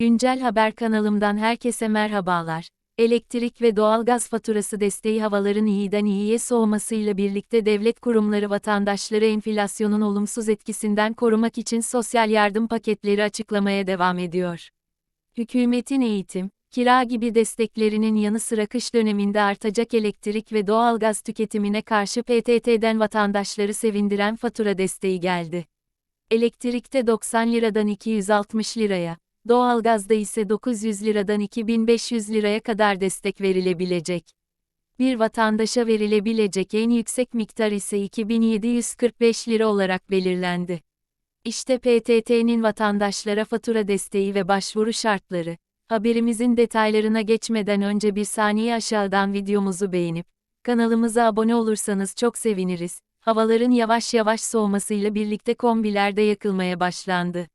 Güncel Haber kanalımdan herkese merhabalar. Elektrik ve doğalgaz faturası desteği havaların iyiden iyiye soğumasıyla birlikte devlet kurumları vatandaşları enflasyonun olumsuz etkisinden korumak için sosyal yardım paketleri açıklamaya devam ediyor. Hükümetin eğitim, kira gibi desteklerinin yanı sıra kış döneminde artacak elektrik ve doğalgaz tüketimine karşı PTT'den vatandaşları sevindiren fatura desteği geldi. Elektrikte 90 liradan 260 liraya, Doğalgazda ise 900 liradan 2500 liraya kadar destek verilebilecek. Bir vatandaşa verilebilecek en yüksek miktar ise 2745 lira olarak belirlendi. İşte PTT'nin vatandaşlara fatura desteği ve başvuru şartları. Haberimizin detaylarına geçmeden önce bir saniye aşağıdan videomuzu beğenip kanalımıza abone olursanız çok seviniriz. Havaların yavaş yavaş soğumasıyla birlikte kombiler de yakılmaya başlandı.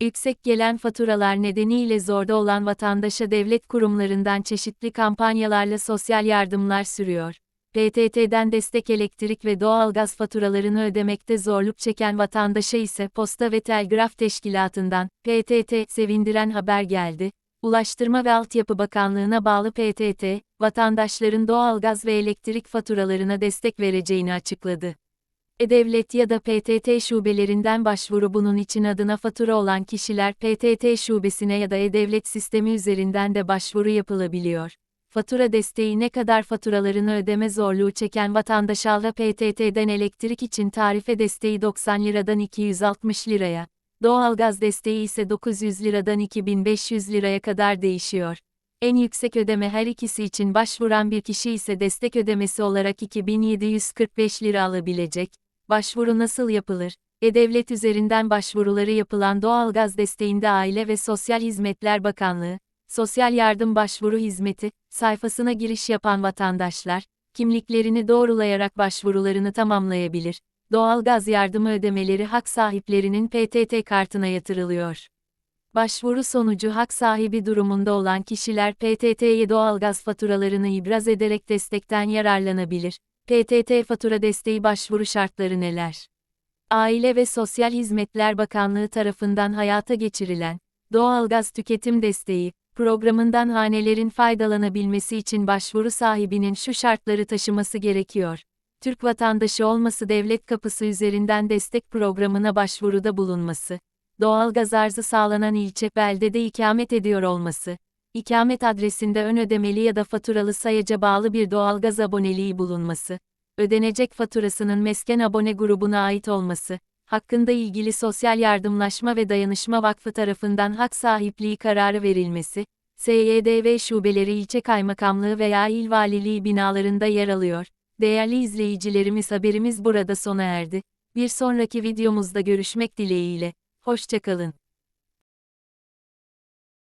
Yüksek gelen faturalar nedeniyle zorda olan vatandaşa devlet kurumlarından çeşitli kampanyalarla sosyal yardımlar sürüyor. PTT'den destek elektrik ve doğalgaz faturalarını ödemekte zorluk çeken vatandaşa ise Posta ve Telgraf Teşkilatı'ndan PTT sevindiren haber geldi. Ulaştırma ve Altyapı Bakanlığı'na bağlı PTT, vatandaşların doğalgaz ve elektrik faturalarına destek vereceğini açıkladı. E-Devlet ya da PTT şubelerinden başvuru bunun için adına fatura olan kişiler PTT şubesine ya da E-Devlet sistemi üzerinden de başvuru yapılabiliyor. Fatura desteği ne kadar faturalarını ödeme zorluğu çeken vatandaşlarla PTT'den elektrik için tarife desteği 90 liradan 260 liraya, doğalgaz desteği ise 900 liradan 2500 liraya kadar değişiyor. En yüksek ödeme her ikisi için başvuran bir kişi ise destek ödemesi olarak 2745 lira alabilecek. Başvuru nasıl yapılır? E-Devlet üzerinden başvuruları yapılan doğalgaz desteğinde Aile ve Sosyal Hizmetler Bakanlığı, Sosyal Yardım Başvuru Hizmeti, sayfasına giriş yapan vatandaşlar, kimliklerini doğrulayarak başvurularını tamamlayabilir. Doğalgaz yardımı ödemeleri hak sahiplerinin PTT kartına yatırılıyor. Başvuru sonucu hak sahibi durumunda olan kişiler PTT'ye doğalgaz faturalarını ibraz ederek destekten yararlanabilir. PTT fatura desteği başvuru şartları neler? Aile ve Sosyal Hizmetler Bakanlığı tarafından hayata geçirilen Doğalgaz Tüketim Desteği programından hanelerin faydalanabilmesi için başvuru sahibinin şu şartları taşıması gerekiyor. Türk vatandaşı olması devlet kapısı üzerinden destek programına başvuruda bulunması, doğalgaz arzı sağlanan ilçe beldede ikamet ediyor olması, ikamet adresinde ön ödemeli ya da faturalı sayaca bağlı bir doğalgaz aboneliği bulunması, ödenecek faturasının mesken abone grubuna ait olması, hakkında ilgili Sosyal Yardımlaşma ve Dayanışma Vakfı tarafından hak sahipliği kararı verilmesi, SYDV şubeleri ilçe kaymakamlığı veya il valiliği binalarında yer alıyor. Değerli izleyicilerimiz haberimiz burada sona erdi. Bir sonraki videomuzda görüşmek dileğiyle. Hoşçakalın.